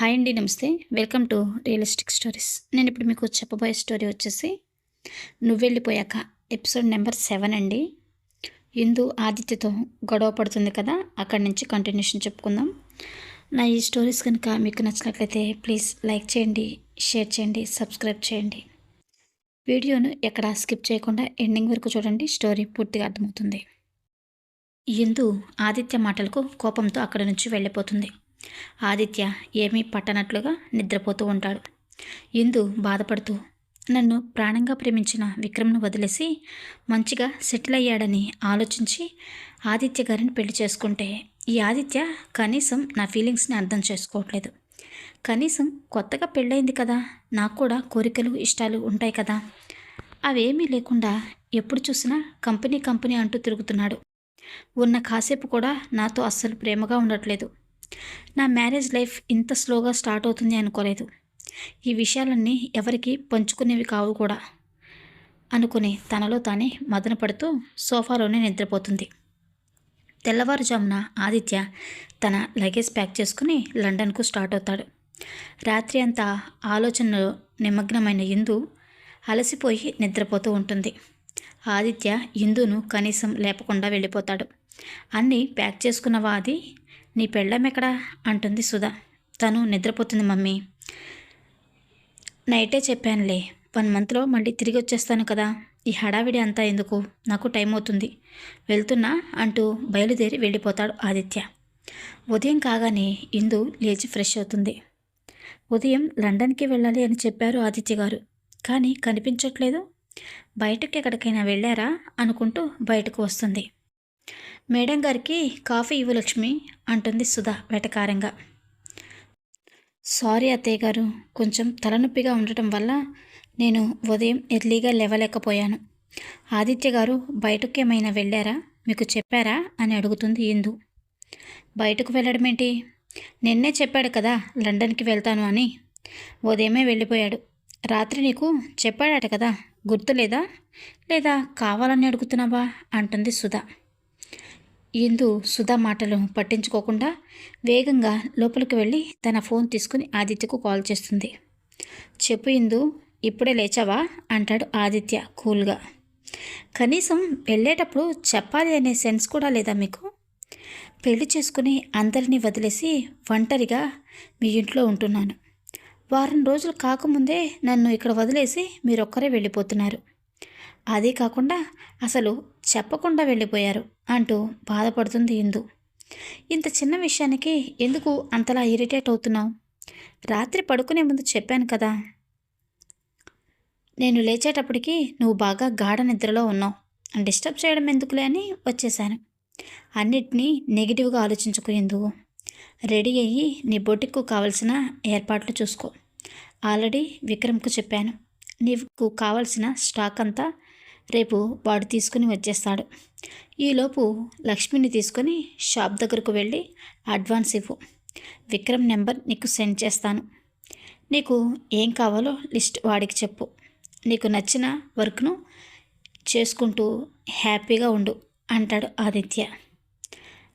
Hi అండి నమస్తే. Welcome to realistic stories. నేను ఇప్పుడు మీకు చెప్పబోయే స్టోరీ వచ్చేసి నువ్వు వెళ్ళిపోయాక ఎపిసోడ్ నెంబర్ సెవెన్ అండి. ఇందు ఆదిత్యతో గొడవ పడుతుంది కదా అక్కడి నుంచి కంటిన్యూషన్ చెప్పుకుందాం. నా ఈ స్టోరీస్ కనుక మీకు నచ్చినట్లయితే ప్లీజ్ లైక్ చేయండి షేర్ చేయండి సబ్స్క్రైబ్ చేయండి. వీడియోను ఎక్కడ స్కిప్ చేయకుండా ఎండింగ్ వరకు చూడండి స్టోరీ పూర్తిగా అర్థమవుతుంది. ఇందు ఆదిత్య మాటలకు కోపంతో అక్కడి నుంచి వెళ్ళిపోతుంది. ఆదిత్య ఏమీ పట్టనట్లుగా నిద్రపోతూ ఉంటాడు. ఇందు బాధపడుతూ నన్ను ప్రాణంగా ప్రేమించిన విక్రమ్ను వదిలేసి మంచిగా సెటిల్ అయ్యాడని ఆలోచించి ఆదిత్య గారిని పెళ్ళి చేసుకుంటే ఈ ఆదిత్య కనీసం నా ఫీలింగ్స్ని అర్థం చేసుకోవట్లేదు. కనీసం కొత్తగా పెళ్ళయింది కదా నాకు కూడా కోరికలు ఇష్టాలు ఉంటాయి కదా. అవేమీ లేకుండా ఎప్పుడు చూసినా కంపెనీ కంపెనీ అంటూ తిరుగుతున్నాడు. ఉన్న కాసేపు కూడా నాతో అస్సలు ప్రేమగా ఉండట్లేదు. నా మ్యారేజ్ లైఫ్ ఇంత స్లోగా స్టార్ట్ అవుతుంది అనుకోలేదు. ఈ విషయాలన్నీ ఎవరికి పంచుకునేవి కావు కూడా. అనుకుని తనలో తానే మదన పడుతూ సోఫాలోనే నిద్రపోతుంది. తెల్లవారుజామున ఆదిత్య తన లగేజ్ ప్యాక్ చేసుకుని లండన్కు స్టార్ట్ అవుతాడు. రాత్రి అంతా ఆలోచనలో నిమగ్నమైన ఇందు అలసిపోయి నిద్రపోతూ ఉంటుంది. ఆదిత్య ఇందును కనీసం లేపకుండా వెళ్ళిపోతాడు. అన్నీ ప్యాక్ చేసుకున్నవా అది నీ పెళ్ళం ఎక్కడా? అంటుంది సుధా. తను నిద్రపోతుంది మమ్మీ. నైటే చెప్పానులే. వన్ మంత్లో మళ్ళీ తిరిగి వచ్చేస్తాను కదా. ఈ హడావిడి అంతా ఎందుకు? నాకు టైం అవుతుంది. వెళ్తున్నా అంటూ బయలుదేరి వెళ్ళిపోతాడు ఆదిత్య. ఉదయం కాగానే ఇందు లేచి ఫ్రెష్ అవుతుంది. ఉదయం లండన్కి వెళ్ళాలి అని చెప్పారు ఆదిత్య గారు. కానీ కనిపించట్లేదు. బయటకు ఎక్కడికైనా వెళ్ళారా అనుకుంటూ బయటకు వస్తుంది. మేడం గారికి కాఫీ ఇవ్వు లక్ష్మి అంటుంది సుధా వెటకారంగా. సారీ అత్తయ్య గారు కొంచెం తలనొప్పిగా ఉండటం వల్ల నేను ఉదయం ఎర్లీగా లేవలేకపోయాను. ఆదిత్య గారు బయటకు ఏమైనా వెళ్ళారా? మీకు చెప్పారా? అని అడుగుతుంది ఇందు. బయటకు వెళ్ళడం ఏంటి నిన్నే చెప్పాడు కదా లండన్కి వెళ్తాను అని. ఉదయమే వెళ్ళిపోయాడు. రాత్రి నీకు చెప్పాడట కదా గుర్తులేదా? లేదా కావాలని అడుగుతున్నావా? అంటుంది సుధా. ఇందు సుధా మాటలు పట్టించుకోకుండా వేగంగా లోపలికి వెళ్ళి తన ఫోన్ తీసుకుని ఆదిత్యకు కాల్ చేస్తుంది. చెప్పు ఇందు ఇప్పుడే లేచావా? అంటాడు ఆదిత్య కూల్గా. కనీసం వెళ్ళేటప్పుడు చెప్పాలి అనే సెన్స్ కూడా లేదా మీకు? పెళ్ళి చేసుకుని అందరినీ వదిలేసి ఒంటరిగా మీ ఇంట్లో ఉంటున్నాను. వారం రోజులు కాకముందే నన్ను ఇక్కడ వదిలేసి మీరొక్కరే వెళ్ళిపోతున్నారు. అదే కాకుండా అసలు చెప్పకుండా వెళ్ళిపోయారు. అంటూ బాధపడుతుంది ఇందు. ఇంత చిన్న విషయానికి ఎందుకు అంతలా ఇరిటేట్ అవుతున్నావు? రాత్రి పడుకునే ముందు చెప్పాను కదా. నేను లేచేటప్పటికి నువ్వు బాగా గాఢ నిద్రలో ఉన్నావు. డిస్టర్బ్ చేయడం ఎందుకులే అని వచ్చేసాను అన్నిటినీ నెగిటివ్గా ఎందుకు రెడీ అయ్యి నీ బొటిక్కు కావలసిన ఏర్పాట్లు చూసుకో. ఆల్రెడీ విక్రమ్కు చెప్పాను. నీకు కావలసిన స్టాక్ అంతా రేపు వాడు తీసుకుని వచ్చేస్తాడు. ఈలోపు లక్ష్మిని తీసుకొని షాప్ దగ్గరకు వెళ్ళి అడ్వాన్స్ ఇవ్వు. విక్రమ్ నెంబర్ నీకు సెండ్ చేస్తాను. నీకు ఏం కావాలో లిస్ట్ వాడికి చెప్పు. నీకు నచ్చిన వర్క్ను చేసుకుంటూ హ్యాపీగా ఉండు అంటాడు ఆదిత్య.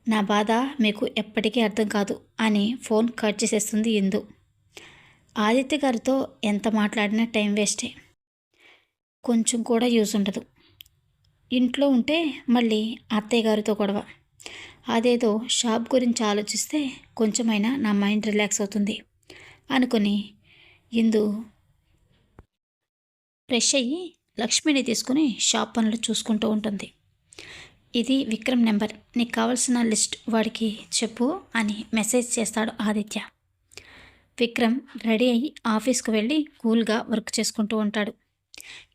నా బాధ మీకు ఎప్పటికీ అర్థం కాదు అని ఫోన్ కట్ చేసేస్తుంది ఇందు. ఆదిత్య గారితో ఎంత మాట్లాడినా టైం వేస్టే. కొంచెం కూడా యూజ్ ఉండదు. ఇంట్లో ఉంటే మళ్ళీ అత్తయ్య గారితో గొడవ. అదేదో షాప్ గురించి ఆలోచిస్తే కొంచెమైనా నా మైండ్ రిలాక్స్ అవుతుంది అనుకుని ఇందు ఫ్రెష్ అయ్యి లక్ష్మిని తీసుకుని షాప్ పనులు చూసుకుంటూ ఉంటుంది. ఇది విక్రమ్ నెంబర్. నీకు కావాల్సిన లిస్ట్ వాడికి చెప్పు అని మెసేజ్ చేస్తాడు ఆదిత్య. విక్రమ్ రెడీ అయ్యి ఆఫీస్కు వెళ్ళి కూల్గా వర్క్ చేసుకుంటూ ఉంటాడు.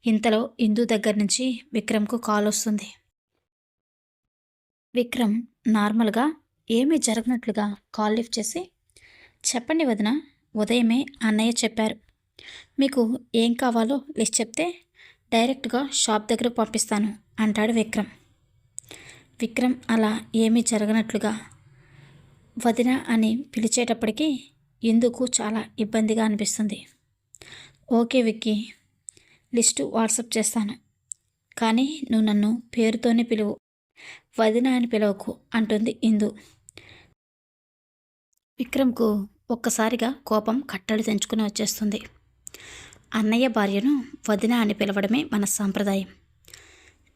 ఇంతలో ఇందు దగ్గర నుంచి విక్రమ్కు కాల్ వస్తుంది. విక్రమ్ నార్మల్గా ఏమీ జరగనట్లుగా కాల్ లిఫ్ట్ చేసి చెప్పండి వదిన ఉదయమే అన్నయ్య చెప్పారు. మీకు ఏం కావాలో లిస్ట్ చెప్తే డైరెక్ట్గా షాప్ దగ్గర పంపిస్తాను అంటాడు విక్రమ్. విక్రమ్ అలా ఏమీ జరగనట్లుగా వదిన అని పిలిచేటప్పటికీ ఇందుకు చాలా ఇబ్బందిగా అనిపిస్తుంది. ఓకే విక్కీ లిస్టు వాట్సప్ చేస్తాను. కానీ నువ్వు నన్ను పేరుతోనే పిలువు. వదిన అని పిలవకు అంటుంది ఇందు. విక్రమ్కు ఒక్కసారిగా కోపం కట్టలు తెంచుకుని వచ్చేస్తుంది. అన్నయ్య భార్యను వదిన అని పిలవడమే మన సాంప్రదాయం.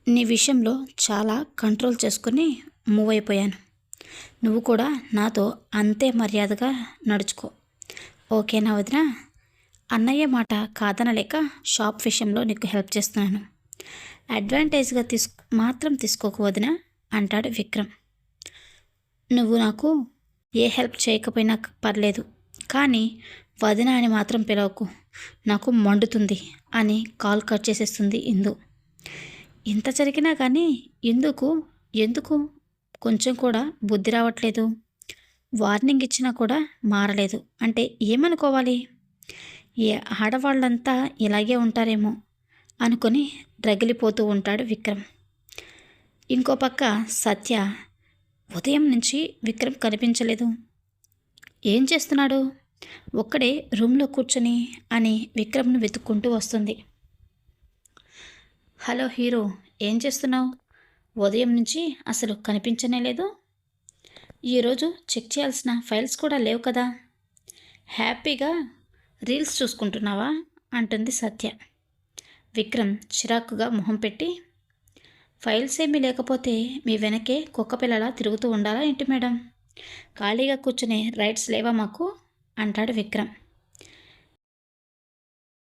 నీ విషయంలో చాలా కంట్రోల్ చేసుకుని మూవ్ అయిపోయాను. నువ్వు కూడా నాతో అంతే మర్యాదగా నడుచుకో. ఓకేనా వదినా? అన్నయ్య మాట కాదనలేక షాప్ విషయంలో నీకు హెల్ప్ చేస్తున్నాను. అడ్వాంటేజ్గా తీసు మాత్రం తీసుకోకు వదినా అంటాడు విక్రమ్. నువ్వు నాకు ఏ హెల్ప్ చేయకపోయినా పర్లేదు కానీ వదిన అని మాత్రం పిలవకు. నాకు మండుతుంది అని కాల్ కట్ చేసేస్తుంది ఇందు. ఇంత జరిగినా కానీ ఎందుకు ఎందుకు కొంచెం కూడా బుద్ధి రావట్లేదు? వార్నింగ్ ఇచ్చినా కూడా మారలేదు. అంటే ఏమనుకోవాలి? ఏ ఆడవాళ్ళంతా ఇలాగే ఉంటారేమో అనుకొని రగిలిపోతూ ఉంటాడు విక్రమ్. ఇంకో పక్క సత్య ఉదయం నుంచి విక్రమ్ కనిపించలేదు. ఏం చేస్తున్నాడు? ఒక్కడే రూమ్లో కూర్చొని అని విక్రమ్ను వెతుక్కుంటూ వస్తుంది. హలో హీరో ఏం చేస్తున్నావు? ఉదయం నుంచి అసలు కనిపించనే లేదు. ఈరోజు చెక్ చేయాల్సిన ఫైల్స్ కూడా లేవు కదా. హ్యాపీగా రీల్స్ చూసుకుంటున్నావా? అంటుంది సత్య. విక్రమ్ చిరాకుగా మొహం పెట్టి ఫైల్స్ ఏమీ లేకపోతే మీ వెనకే కుక్క పిల్లలా తిరుగుతూ ఉండాలా ఏంటి మేడం? ఖాళీగా కూర్చునే రైట్స్ లేవా మాకు? అంటాడు విక్రమ్.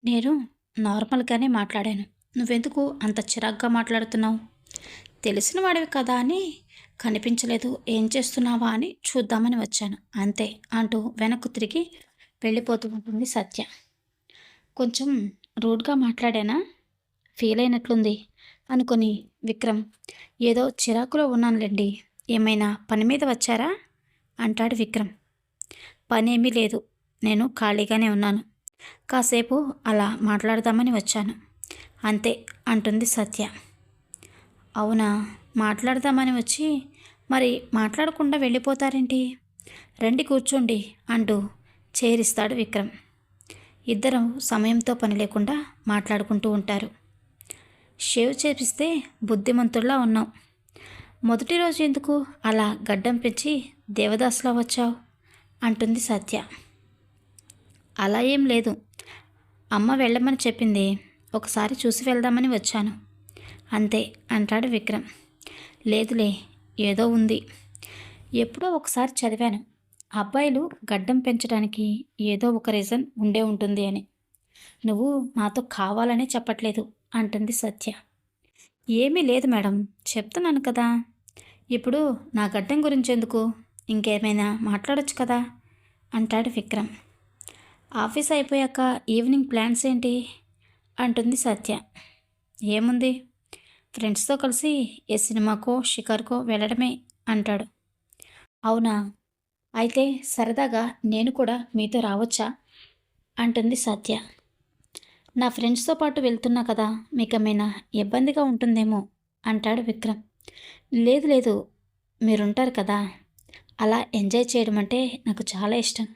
నేను నార్మల్గానే మాట్లాడాను. నువ్వెందుకు అంత చిరాగ్గా మాట్లాడుతున్నావు? తెలిసిన వాడివి కదా అని కనిపించలేదు. ఏం చేస్తున్నావా అని చూద్దామని వచ్చాను. అంతే అంటూ వెనక్కు తిరిగి వెళ్ళిపోతూ ఉంటుంది సత్య. కొంచెం రూడ్గా మాట్లాడానా? ఫీల్ అయినట్లుంది అనుకొని విక్రమ్. ఏదో చిరాకులో ఉన్నానులేండి. ఏమైనా పని మీద వచ్చారా? అంటాడు విక్రమ్. పని ఏమీ లేదు. నేను ఖాళీగానే ఉన్నాను. కాసేపు అలా మాట్లాడదామని వచ్చాను. అంతే అంటుంది సత్య. అవునా? మాట్లాడదామని వచ్చి మరి మాట్లాడకుండా వెళ్ళిపోతారేంటి? రండి కూర్చోండి అంటూ చేరిస్తాడు విక్రమ్. ఇద్దరం సమయంతో పని లేకుండా మాట్లాడుకుంటూ ఉంటారు. షేవ్ చేపిస్తే బుద్ధిమంతుల్లా ఉన్నావు. మొదటి రోజు ఎందుకు అలా గడ్డం పెంచి దేవదాసులా వచ్చావు? అంటుంది సత్య. అలా ఏం లేదు. అమ్మ వెళ్ళమని చెప్పింది. ఒకసారి చూసి వెళ్దామని వచ్చాను. అంతే అంటాడు విక్రమ్. లేదులే ఏదో ఉంది. ఎప్పుడో ఒకసారి చదివాను. అబ్బాయిలు గడ్డం పెంచడానికి ఏదో ఒక రీజన్ ఉండే ఉంటుంది అని. నువ్వు నాతో కావాలనే చెప్పట్లేదు అంటుంది సత్య. ఏమీ లేదు మేడం చెప్తున్నాను కదా. ఇప్పుడు నా గడ్డం గురించి ఎందుకు? ఇంకేమైనా మాట్లాడచ్చు కదా? అంటాడు విక్రమ్. ఆఫీస్ అయిపోయాక ఈవినింగ్ ప్లాన్స్ ఏంటి? అంటుంది సత్య. ఏముంది? ఫ్రెండ్స్తో కలిసి ఏ సినిమాకో షికార్కో వెళ్ళడమే అంటాడు. అవునా? అయితే సరదాగా నేను కూడా మీతో రావచ్చా? అంటుంది సత్య. నా ఫ్రెండ్స్తో పాటు వెళ్తున్నా కదా మీకేమైనా ఇబ్బందిగా ఉంటుందేమో అంటాడు విక్రమ్. లేదు లేదు మీరుంటారు కదా అలా ఎంజాయ్ చేయడం అంటే నాకు చాలా ఇష్టం.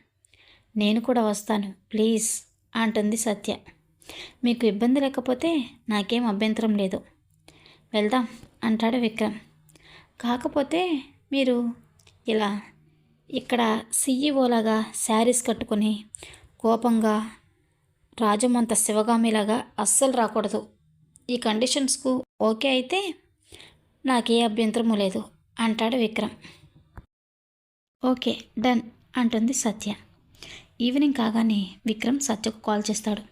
నేను కూడా వస్తాను ప్లీజ్ అంటుంది సత్య. మీకు ఇబ్బంది లేకపోతే నాకేం అభ్యంతరం లేదు. వెళ్దాం అంటాడు విక్రమ్. కాకపోతే మీరు ఇలా ఇక్కడ సీఈఓలాగా శారీస్ కట్టుకొని కోపంగా రాజమంత శివగామిలాగా అస్సలు రాకూడదు. ఈ కండిషన్స్కు ఓకే అయితే నాకే అభ్యంతరము లేదు అంటాడు విక్రమ్. ఓకే డన్ అంటుంది సత్య. ఈవినింగ్ కాగానే విక్రమ్ సత్యకు కాల్ చేస్తాడు.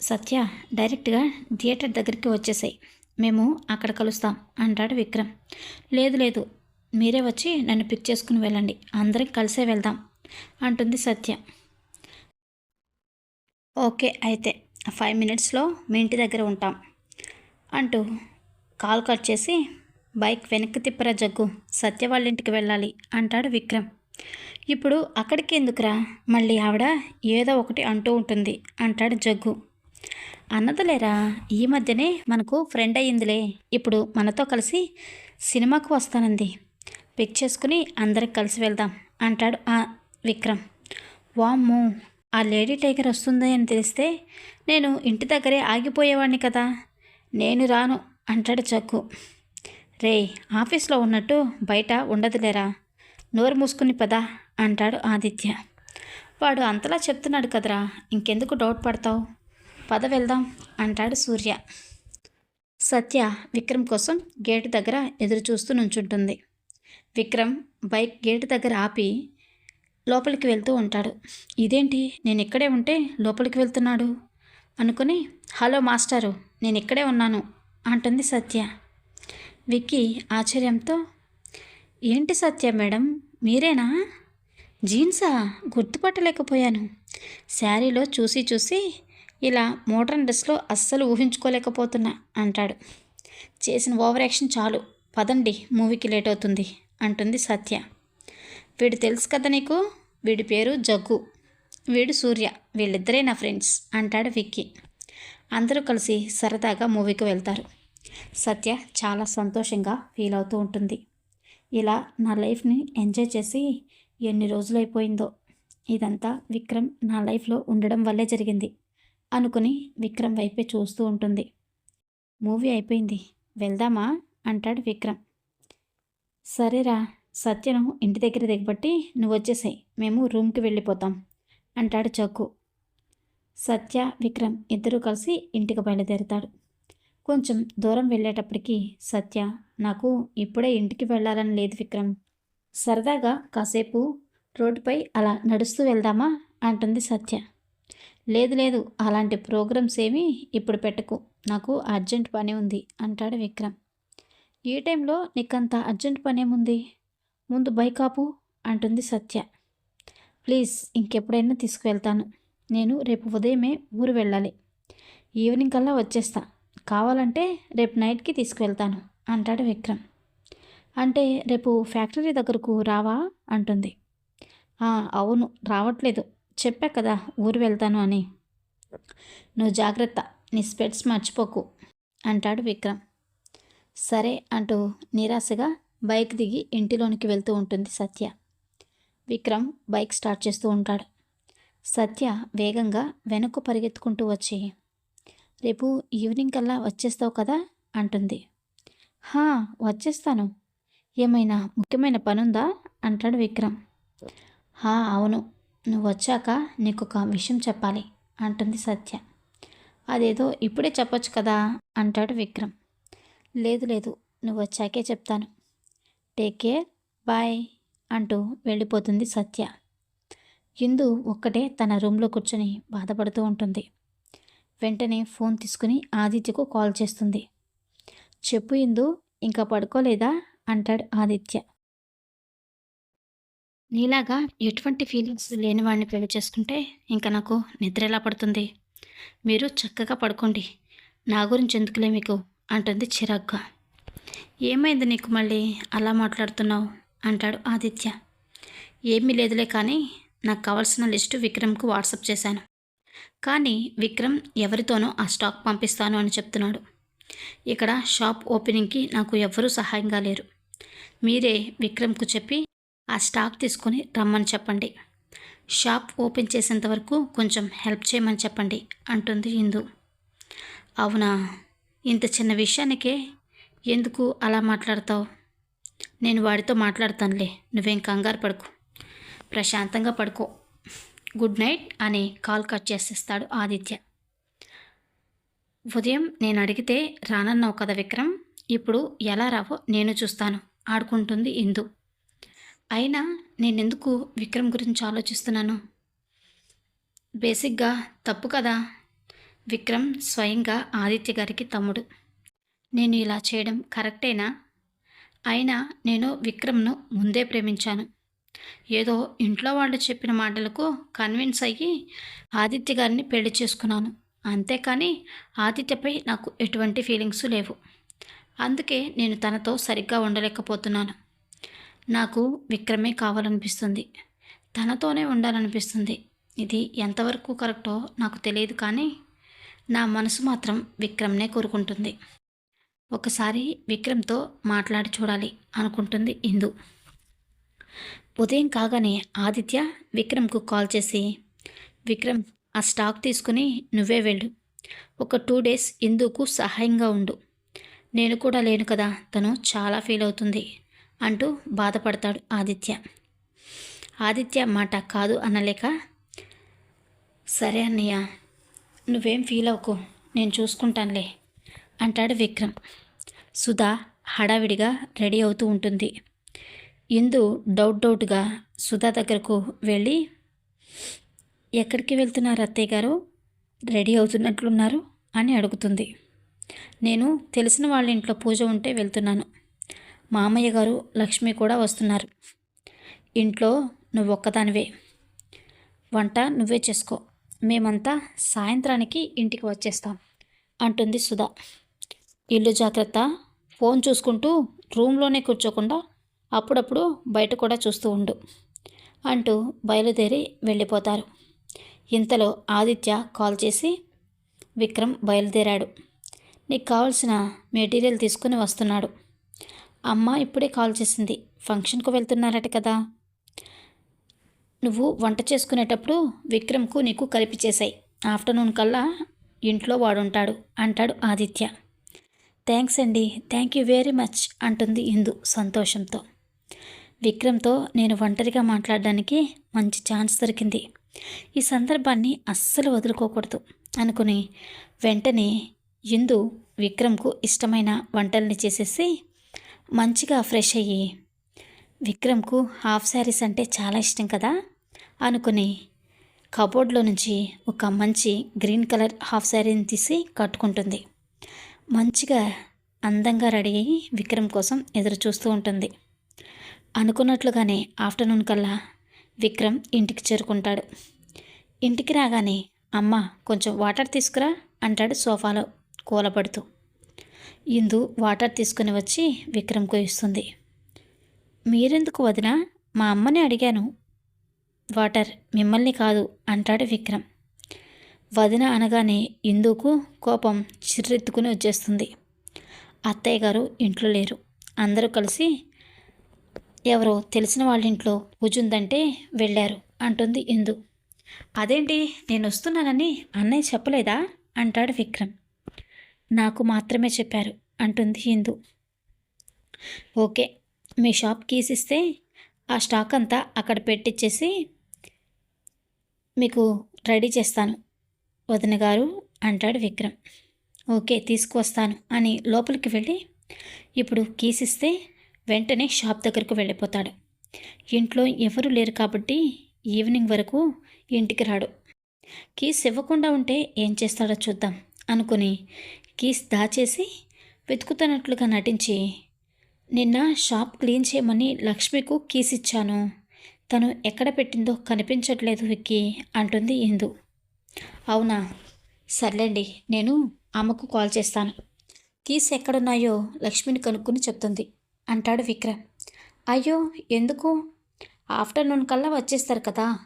సత్య డైరెక్ట్గా థియేటర్ దగ్గరికి వచ్చేసాయి మేము అక్కడ కలుస్తాం అంటాడు విక్రమ్. లేదు లేదు మీరే వచ్చి నన్ను పిక్ చేసుకుని వెళ్ళండి. అందరం కలిసే వెళ్దాం అంటుంది సత్య. ఓకే అయితే ఫైవ్ మినిట్స్లో మీ ఇంటి దగ్గర ఉంటాం అంటూ కాల్ కట్ చేసి బైక్ వెనక్కి తిప్పరా జగ్గు సత్య వాళ్ళ ఇంటికి వెళ్ళాలి అంటాడు విక్రమ్. ఇప్పుడు అక్కడికి ఎందుకురా? మళ్ళీ ఆవిడ ఏదో ఒకటి అంటూ ఉంటుంది అంటాడు జగ్గు. అన్నదలేరా ఈ మధ్యనే మనకు ఫ్రెండ్ అయ్యిందిలే. ఇప్పుడు మనతో కలిసి సినిమాకు వస్తానంది. పిక్ చేసుకుని అందరికి కలిసి వెళ్దాం అంటాడు ఆ విక్రమ్. వామ్మో ఆ లేడీ టైగర్ వస్తుంది అని తెలిస్తే నేను ఇంటి దగ్గరే ఆగిపోయేవాడిని కదా. నేను రాను అంటాడు చక్కు. రే ఆఫీస్లో ఉన్నట్టు బయట ఉండదులేరా? నోరు మూసుకుని పదా అంటాడు ఆదిత్య. వాడు అంతలా చెప్తున్నాడు కదరా ఇంకెందుకు డౌట్ పడతావు? పద వెళ్దాం అంటాడు సూర్య. సత్య విక్రమ్ కోసం గేటు దగ్గర ఎదురు చూస్తూ నుంచుంటుంది. విక్రమ్ బైక్ గేటు దగ్గర ఆపి లోపలికి వెళ్తూ ఉంటాడు. ఇదేంటి? నేను ఇక్కడే ఉంటే లోపలికి వెళ్తున్నాడు? అనుకుని హలో మాస్టారు నేను ఇక్కడే ఉన్నాను అంటుంది సత్య. విక్కీ ఆశ్చర్యంతో ఏంటి సత్య మేడం మీరేనా? జీన్సా? గుర్తుపట్టలేకపోయాను. శారీలో చూసి చూసి ఇలా మోడర్న్ డ్రెస్లో అస్సలు ఊహించుకోలేకపోతున్నా అంటాడు. చేసిన ఓవర్ యాక్షన్ చాలు. పదండి మూవీకి లేట్ అవుతుంది. అంటుంది సత్య. వీడు తెలుసు కదా నీకు? వీడి పేరు జగ్గు. వీడు సూర్య. వీళ్ళిద్దరే నా ఫ్రెండ్స్ అంటాడు విక్కీ. అందరూ కలిసి సరదాగా మూవీకి వెళ్తారు. సత్య చాలా సంతోషంగా ఫీల్ అవుతూ ఉంటుంది. ఇలా నా లైఫ్ని ఎంజాయ్ చేసి ఎన్ని రోజులైపోయిందో. ఇదంతా విక్రమ్ నా లైఫ్లో ఉండడం వల్లే జరిగింది అనుకుని విక్రమ్ వైపే చూస్తూ ఉంటుంది. మూవీ అయిపోయింది. వెళ్దామా? అంటాడు విక్రమ్. సరేరా సత్యను ఇంటి దగ్గర దిగబట్టి నువ్వు వచ్చేసాయి మేము రూమ్కి వెళ్ళిపోతాం అంటాడు చక్కు. సత్య విక్రమ్ ఇద్దరూ కలిసి ఇంటికి బయలుదేరుతాడు కొంచెం దూరం వెళ్ళేటప్పటికి సత్య నాకు ఇప్పుడే ఇంటికి వెళ్ళాలని లేదు విక్రమ్. సరదాగా కాసేపు రోడ్డుపై అలా నడుస్తూ వెళ్దామా? అంటుంది సత్య. లేదు లేదు అలాంటి ప్రోగ్రామ్స్ ఏమీ ఇప్పుడు పెట్టకు నాకు అర్జెంట్ పని ఉంది అంటాడు విక్రమ్. ఈ టైంలో నీకంత అర్జెంట్ పనేముంది ముందు బైక్ ఆపు అంటుంది సత్య. ప్లీజ్ ఇంకెప్పుడైనా తీసుకువెళ్తాను. నేను రేపు ఉదయమే ఊరు వెళ్ళాలి. ఈవినింగ్ కల్లా వచ్చేస్తా. కావాలంటే రేపు నైట్కి తీసుకువెళ్తాను అంటాడు విక్రమ్. అంటే రేపు ఫ్యాక్టరీ దగ్గరకు రావా? అంటుంది. అవును రావట్లేదు. చెప్పా కదా ఊరు వెళ్తాను అని. నువ్వు జాగ్రత్త నీ స్పెట్స్ మర్చిపోకు అంటాడు విక్రమ్. సరే అంటూ నిరాశగా బైక్ దిగి ఇంటిలోనికి వెళ్తూ ఉంటుంది సత్య. విక్రమ్ బైక్ స్టార్ట్ చేస్తూ ఉంటాడు. సత్య వేగంగా వెనక్కు పరిగెత్తుకుంటూ వచ్చి రేపు ఈవినింగ్ కల్లా వచ్చేస్తావు కదా? అంటుంది. హా వచ్చేస్తాను. ఏమైనా ముఖ్యమైన పనుందా? అంటాడు విక్రమ్. హా అవును. నువ్వు వచ్చాక నీకు ఒక విషయం చెప్పాలి అంటుంది సత్య. అదేదో ఇప్పుడే చెప్పొచ్చు కదా అంటాడు విక్రమ్. లేదు లేదు నువ్వు వచ్చాకే చెప్తాను. టేక్ కేర్ బాయ్ అంటూ వెళ్ళిపోతుంది సత్య. ఇందు ఒక్కటే తన రూమ్లో కూర్చొని బాధపడుతూ ఉంటుంది. వెంటనే ఫోన్ తీసుకుని ఆదిత్యకు కాల్ చేస్తుంది. చెప్పు ఇందు ఇంకా పడుకోలేదా? అంటాడు ఆదిత్య. నీలాగా ఎటువంటి ఫీలింగ్స్ లేని వాడిని పెళ్ళి చేసుకుంటే ఇంకా నాకు నిద్ర ఎలా పడుతుంది? మీరు చక్కగా పడుకోండి. నా గురించి ఎందుకులే మీకు? అంటుంది చిరాగ్గా. ఏమైంది నీకు మళ్ళీ? అలా మాట్లాడుతున్నావు? అంటాడు ఆదిత్య. ఏమీ లేదులే కానీ నాకు కావాల్సిన లిస్టు విక్రమ్కు వాట్సప్ చేశాను. కానీ విక్రమ్ ఎవరితోనో ఆ స్టాక్ పంపిస్తాను అని చెప్తున్నాడు. ఇక్కడ షాప్ ఓపెనింగ్కి నాకు ఎవ్వరూ సహాయంగా లేరు. మీరే విక్రమ్కు చెప్పి ఆ స్టాక్ తీసుకొని రమ్మని చెప్పండి. షాప్ ఓపెన్ చేసేంత వరకు కొంచెం హెల్ప్ చేయమని చెప్పండి అంటుంది ఇందు. అవునా? ఇంత చిన్న విషయానికే ఎందుకు అలా మాట్లాడతావు? నేను వాడితో మాట్లాడతానులే నువ్వేం కంగారు పడుకో. ప్రశాంతంగా పడుకో. గుడ్ నైట్ అని కాల్ కట్ చేసేస్తాడు ఆదిత్య. ఉదయం నేను అడిగితే రానన్నావు కదా విక్రమ్ ఇప్పుడు ఎలా రావో నేను చూస్తాను ఆడుకుంటుంది ఇందు. అయినా నేనెందుకు విక్రమ్ గురించి ఆలోచిస్తున్నాను? బేసిక్గా తప్పు కదా. విక్రమ్ స్వయంగా ఆదిత్య గారికి తమ్ముడు. నేను ఇలా చేయడం కరెక్టేనా? అయినా నేను విక్రమ్ను ముందే ప్రేమించాను. ఏదో ఇంట్లో వాళ్ళు చెప్పిన మాటలకు కన్విన్స్ అయ్యి ఆదిత్య గారిని పెళ్ళి చేసుకున్నాను. అంతేకాని ఆదిత్యపై నాకు ఎటువంటి ఫీలింగ్స్ లేవు. అందుకే నేను తనతో సరిగ్గా ఉండలేకపోతున్నాను. నాకు విక్రమే కావాలనిపిస్తుంది. తనతోనే ఉండాలనిపిస్తుంది. ఇది ఎంతవరకు కరెక్టో నాకు తెలియదు కానీ నా మనసు మాత్రం విక్రమ్నే కోరుకుంటుంది. ఒకసారి విక్రమ్తో మాట్లాడి చూడాలి అనుకుంటుంది ఇందు. ఉదయం కాగానే ఆదిత్య విక్రమ్కు కాల్ చేసి విక్రమ్ ఆ స్టాక్ తీసుకుని నువ్వే వెళ్ళు. ఒక టూ డేస్ ఇందుకు సహాయంగా ఉండు. నేను కూడా లేను కదా తను చాలా ఫీల్ అవుతుంది అంటూ బాధపడతాడు ఆదిత్య. ఆదిత్య మాట కాదు అనలేక సరే అన్నయ్య నువ్వేం ఫీల్ అవ్వకు. నేను చూసుకుంటానులే అంటాడు విక్రమ్. సుధా హడావిడిగా రెడీ అవుతూ ఉంటుంది. ఇందు డౌట్ డౌట్గా సుధా దగ్గరకు వెళ్ళి ఎక్కడికి వెళ్తున్నారు అత్తయ్య గారు? రెడీ అవుతున్నట్లున్నారు? అని అడుగుతుంది. నేను తెలిసిన వాళ్ళ ఇంట్లో పూజ ఉంటే వెళ్తున్నాను. మామయ్య గారు లక్ష్మి కూడా వస్తున్నారు. ఇంట్లో నువ్వు ఒక్కదానివే వంట నువ్వే చేసుకో. మేమంతా సాయంత్రానికి ఇంటికి వచ్చేస్తాం అంటుంది సుధా. ఇల్లు జాగ్రత్త ఫోన్ చూసుకుంటూ రూమ్లోనే కూర్చోకుండా అప్పుడప్పుడు బయట కూడా చూస్తూ ఉండు అంటూ బయలుదేరి వెళ్ళిపోతారు. ఇంతలో ఆదిత్య కాల్ చేసి విక్రమ్ బయలుదేరాడు. నీకు కావాల్సిన మెటీరియల్ తీసుకుని వస్తున్నాడు. అమ్మ ఇప్పుడే కాల్ చేసింది ఫంక్షన్కు వెళ్తున్నారట కదా. నువ్వు వంట చేసుకునేటప్పుడు విక్రమ్కు నీకు కలిపి చేశాయి ఆఫ్టర్నూన్ కల్లా ఇంట్లో వాడుంటాడు అంటాడు ఆదిత్య. థ్యాంక్స్ అండి థ్యాంక్ యూ వెరీ మచ్ అంటుంది ఇందు సంతోషంతో. విక్రమ్తో నేను ఒంటరిగా మాట్లాడడానికి మంచి ఛాన్స్ దొరికింది. ఈ సందర్భాన్ని అస్సలు వదులుకోకూడదు అనుకుని వెంటనే ఇందు విక్రమ్కు ఇష్టమైన వంటల్ని చేసేసి మంచిగా ఫ్రెష్ అయ్యి విక్రమ్కు హాఫ్ శారీస్ అంటే చాలా ఇష్టం కదా అనుకుని కబోర్డ్లో నుంచి ఒక మంచి గ్రీన్ కలర్ హాఫ్ శారీని తీసి కట్టుకుంటుంది. మంచిగా అందంగా రెడీ అయ్యి విక్రమ్ కోసం ఎదురు చూస్తూ ఉంటుంది. అనుకున్నట్లుగానే ఆఫ్టర్నూన్ కల్లా విక్రమ్ ఇంటికి చేరుకుంటాడు. ఇంటికి రాగానే అమ్మ కొంచెం వాటర్ తీసుకురా అంటాడు సోఫాలో కూలపడుతూ ఇందు వాటర్ తీసుకుని వచ్చి విక్రమ్కు ఇస్తుంది. మీరెందుకు వదినా? మా అమ్మని అడిగాను. వాటర్ మిమ్మల్ని కాదు అంటాడు విక్రమ్. వదిన అనగానే ఇందుకు కోపం చిర్రెత్తుకుని వచ్చేస్తుంది. అత్తయ్య గారు ఇంట్లో లేరు. అందరూ కలిసి ఎవరో తెలిసిన వాళ్ళ ఇంట్లో పూజ వెళ్ళారు అంటుంది ఇందు. అదేంటి నేను వస్తున్నానని అన్నయ్య చెప్పలేదా అంటాడు విక్రమ్. నాకు మాత్రమే చెప్పారు అంటుంది హిందు ఓకే మీ షాప్ కీస్ ఇస్తే ఆ స్టాక్ అంతా అక్కడ పెట్టించేసి మీకు రెడీ చేస్తాను. వదిన గారు అంటాడు విక్రమ్. ఓకే తీసుకువస్తాను అని లోపలికి వెళ్ళి ఇప్పుడు కీస్ ఇస్తే వెంటనే షాప్ దగ్గరకు వెళ్ళిపోతాడు. ఇంట్లో ఎవరు లేరు కాబట్టి ఈవినింగ్ వరకు ఇంటికి రాడు. కీస్ ఇవ్వకుండా ఉంటే ఏం చేస్తాడో చూద్దాం అనుకుని కీస్ దాచేసి వెతుకుతున్నట్లుగా నటించి నిన్న షాప్ క్లీన్ చేయమని లక్ష్మికు కీస్ ఇచ్చాను తను ఎక్కడ పెట్టిందో కనిపించట్లేదు విక్కీ అంటుంది ఇందు. అవునా? సర్లేండి నేను అమ్మకు కాల్ చేస్తాను. కీస్ ఎక్కడున్నాయో లక్ష్మిని కనుక్కుని చెప్తుంది. అంటాడు విక్రమ్. అయ్యో ఎందుకు? ఆఫ్టర్నూన్ కల్లా వచ్చేస్తారు కదా.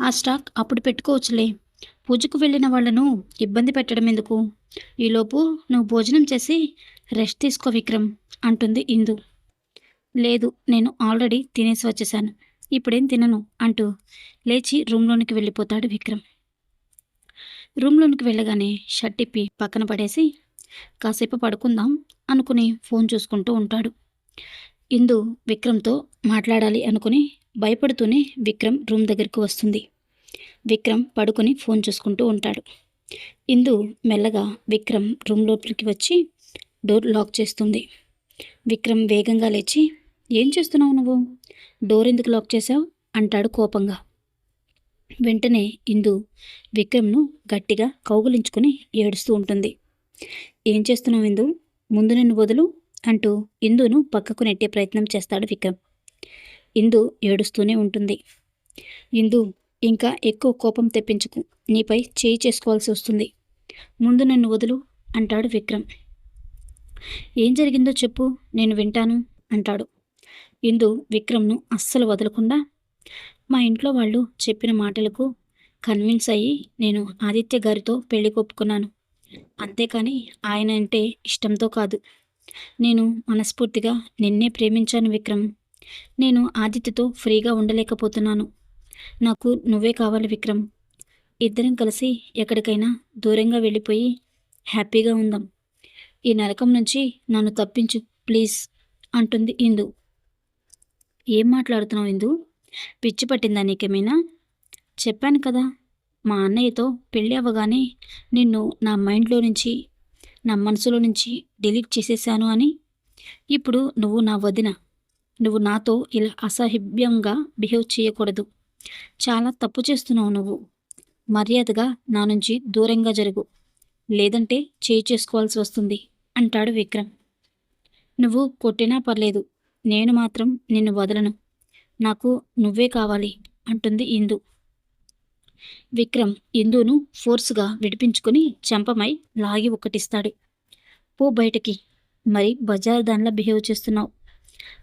ఆ స్టాక్ అప్పుడు పెట్టుకోవచ్చులే. పూజకు వెళ్ళిన వాళ్ళను ఇబ్బంది పెట్టడం ఎందుకు? ఈలోపు నువ్వు భోజనం చేసి రెస్ట్ తీసుకో విక్రమ్ అంటుంది ఇందు. లేదు నేను ఆల్రెడీ తినేసి వచ్చేసాను ఇప్పుడేం తినను అంటూ లేచి రూమ్లోనికి వెళ్ళిపోతాడు విక్రమ్. రూమ్లోనికి వెళ్ళగానే షర్ట్ ఇప్పి పక్కన పడేసి కాసేపు పడుకుందాం అనుకుని ఫోన్ చూసుకుంటూ ఉంటాడు. ఇందు విక్రమ్తో మాట్లాడాలి అనుకుని భయపడుతూనే విక్రమ్ రూమ్ దగ్గరికి వస్తుంది. విక్రమ్ పడుకొని ఫోన్ చూసుకుంటూ ఉంటాడు. ఇందు మెల్లగా విక్రమ్ రూమ్ లోపలికి వచ్చి డోర్ లాక్ చేస్తుంది. విక్రమ్ వేగంగా లేచి ఏం చేస్తున్నావు నువ్వు? డోర్ ఎందుకు లాక్ చేశావు? అంటాడు కోపంగా. వెంటనే ఇందు విక్రమ్ను గట్టిగా కౌగులించుకుని ఏడుస్తూ ఉంటుంది. ఏం చేస్తున్నావు ఇందు? ముందు నిన్ను వదులు అంటూ ఇందును పక్కకు నెట్టే ప్రయత్నం చేస్తాడు విక్రమ్. ఇందు ఏడుస్తూనే ఉంటుంది. ఇందు ఇంకా ఎక్కువ కోపం తెప్పించుకు. నీపై చేయి చేసుకోవాల్సి వస్తుంది. ముందు నన్ను వదులు అంటాడు విక్రమ్. ఏం జరిగిందో చెప్పు నేను వింటాను అంటాడు. ఇందు విక్రమ్ను అస్సలు వదలకుండా మా ఇంట్లో వాళ్ళు చెప్పిన మాటలకు కన్విన్స్ అయ్యి నేను ఆదిత్య గారితో పెళ్ళి కొప్పుకున్నాను అంతేకాని ఆయన అంటే ఇష్టంతో కాదు. నేను మనస్ఫూర్తిగా నిన్నే ప్రేమించాను విక్రమ్. నేను ఆదిత్యతో ఫ్రీగా ఉండలేకపోతున్నాను. నాకు నువ్వే కావాలి విక్రమ్. ఇద్దరం కలిసి ఎక్కడికైనా దూరంగా వెళ్ళిపోయి హ్యాపీగా ఉందాం. ఈ నరకం నుంచి నన్ను తప్పించు ప్లీజ్ అంటుంది ఇందు. ఏం మాట్లాడుతున్నావు ఇందు? పిచ్చి పట్టిందా నీకేమైనా? చెప్పాను కదా మా అన్నయ్యతో పెళ్ళి అవ్వగానే నిన్ను నా మైండ్లో నుంచి నా మనసులో నుంచి డిలీట్ చేసేసాను అని. ఇప్పుడు నువ్వు నా వదిన. నువ్వు నాతో ఇలా అసహ్యంగా బిహేవ్ చేయకూడదు. చాలా తప్పు చేస్తున్నావు నువ్వు. మర్యాదగా నా నుంచి దూరంగా జరుగు. లేదంటే చేయి చేసుకోవాల్సి వస్తుంది అంటాడు విక్రమ్. నువ్వు కొట్టినా పర్లేదు నేను మాత్రం నిన్ను వదలను. నాకు నువ్వే కావాలి అంటుంది ఇందు. విక్రమ్ ఇందును ఫోర్స్గా విడిపించుకుని చెంపమై లాగి ఒక్కటిస్తాడు. పో బయటకి. మరి బజార్ దానిలా బిహేవ్ చేస్తున్నావు.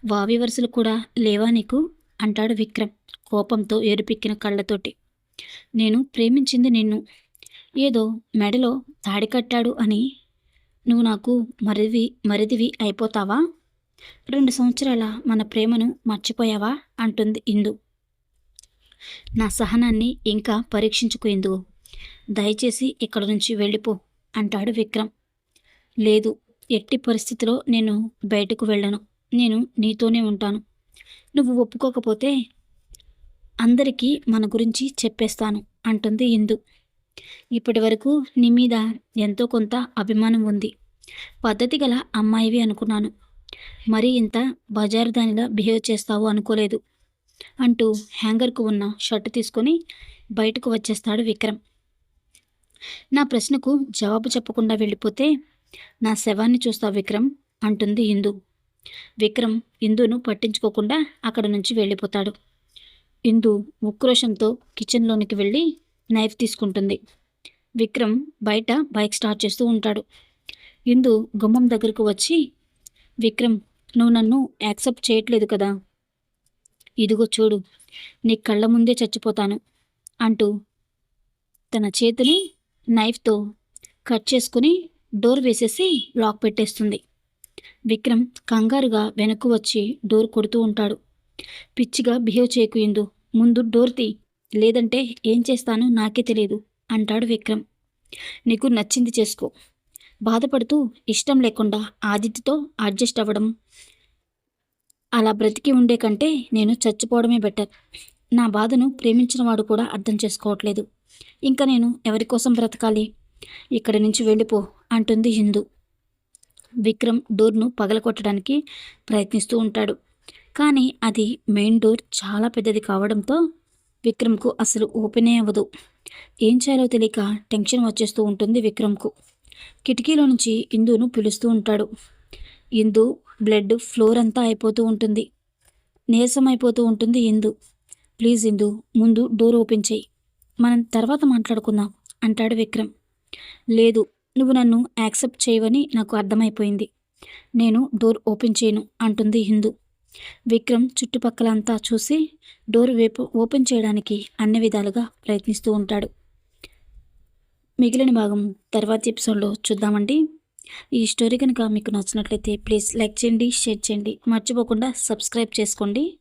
వావి వరుసలు కూడా లేవా నీకు? అంటాడు విక్రమ్ కోపంతో ఏరుపిక్కిన కళ్ళతోటి. నేను ప్రేమించింది నిన్ను. ఏదో మెడలో తాడి కట్టాడు అని. నువ్వు నాకు మరివి మరిదివి అయిపోతావా? రెండు సంవత్సరాల మన ప్రేమను మర్చిపోయావా? అంటుంది ఇందు. నా సహనాన్ని ఇంకా పరీక్షించుకుందు దయచేసి ఇక్కడ నుంచి వెళ్ళిపో అంటాడు విక్రమ్. లేదు ఎట్టి పరిస్థితిలో నేను బయటకు వెళ్ళను. నేను నీతోనే ఉంటాను. నువ్వు ఒప్పుకోకపోతే అందరికీ మన గురించి చెప్పేస్తాను అంటుంది ఇందు. ఇప్పటి వరకు నీ మీద ఎంతో కొంత అభిమానం ఉంది. పద్ధతి గల అమ్మాయివి అనుకున్నాను. మరి ఇంత బజారు దానిలా బిహేవ్ చేస్తావు అనుకోలేదు అంటూ హ్యాంగర్కు ఉన్న షర్ట్ తీసుకొని బయటకు వచ్చేస్తాడు విక్రమ్. నా ప్రశ్నకు జవాబు చెప్పకుండా వెళ్ళిపోతే నా శవాన్ని చూస్తా విక్రమ్ అంటుంది ఇందు. విక్రమ్ ఇందును పట్టించుకోకుండా అక్కడ నుంచి వెళ్ళిపోతాడు. ఇందు ఉక్రోషంతో కిచెన్లోనికి వెళ్ళి నైఫ్ తీసుకుంటుంది. విక్రమ్ బయట బైక్ స్టార్ట్ చేస్తూ ఉంటాడు. ఇందు గుమ్మం దగ్గరకు వచ్చి విక్రమ్ నువ్వు నన్ను యాక్సెప్ట్ చేయట్లేదు కదా. ఇదిగో చూడు నీ కళ్ళ ముందే చచ్చిపోతాను అంటూ తన చేతిని నైఫ్తో కట్ చేసుకుని డోర్ వేసేసి లాక్ పెట్టేస్తుంది. విక్రమ్ కంగారుగా వెనక్కు వచ్చి డోర్ కొడుతూ ఉంటాడు. పిచ్చిగా బిహేవ్ చేయకుయిందు ముందు డోర్ తీ లేదంటే ఏం చేస్తానో నాకే తెలియదు అంటాడు విక్రమ్. నీకు నచ్చింది చేసుకో. బాధపడుతూ ఇష్టం లేకుండా ఆదిత్యతో అడ్జస్ట్ అవ్వడం. అలా బ్రతికి ఉండే కంటే నేను చచ్చిపోవడమే బెటర్. నా బాధను ప్రేమించిన వాడు కూడా అర్థం చేసుకోవట్లేదు. ఇంకా నేను ఎవరి కోసం బ్రతకాలి? ఇక్కడి నుంచి వెళ్ళిపో అంటుంది హిందూ. విక్రమ్ డోర్ను పగలకొట్టడానికి ప్రయత్నిస్తూ ఉంటాడు. కానీ అది మెయిన్ డోర్ చాలా పెద్దది కావడంతో విక్రమ్కు అసలు ఓపెనే అవ్వదు. ఏం చేయాలో తెలియక టెన్షన్ వచ్చేస్తూ ఉంటుంది విక్రమ్కు. కిటికీలో నుంచి ఇందును పిలుస్తూ ఉంటాడు. ఇందు బ్లడ్ ఫ్లోర్ అంతా అయిపోతూ ఉంటుంది. నీరసం అయిపోతూ ఉంటుంది ఇందు. ప్లీజ్ ఇందు ముందు డోర్ ఓపెన్ చేయి. మనం తర్వాత మాట్లాడుకుందాం అంటాడు విక్రమ్. లేదు నువ్వు నన్ను యాక్సెప్ట్ చేయవని నాకు అర్థమైపోయింది. నేను డోర్ ఓపెన్ చేయను అంటుంది హిందు విక్రమ్ చుట్టుపక్కలంతా చూసి డోర్ వేపు ఓపెన్ చేయడానికి అన్ని విధాలుగా ప్రయత్నిస్తూ ఉంటాడు. మిగిలిన భాగం తర్వాత ఎపిసోడ్లో చూద్దామండి. ఈ స్టోరీ కనుక మీకు నచ్చినట్లయితే ప్లీజ్ లైక్ చేయండి షేర్ చేయండి. మర్చిపోకుండా సబ్స్క్రైబ్ చేసుకోండి.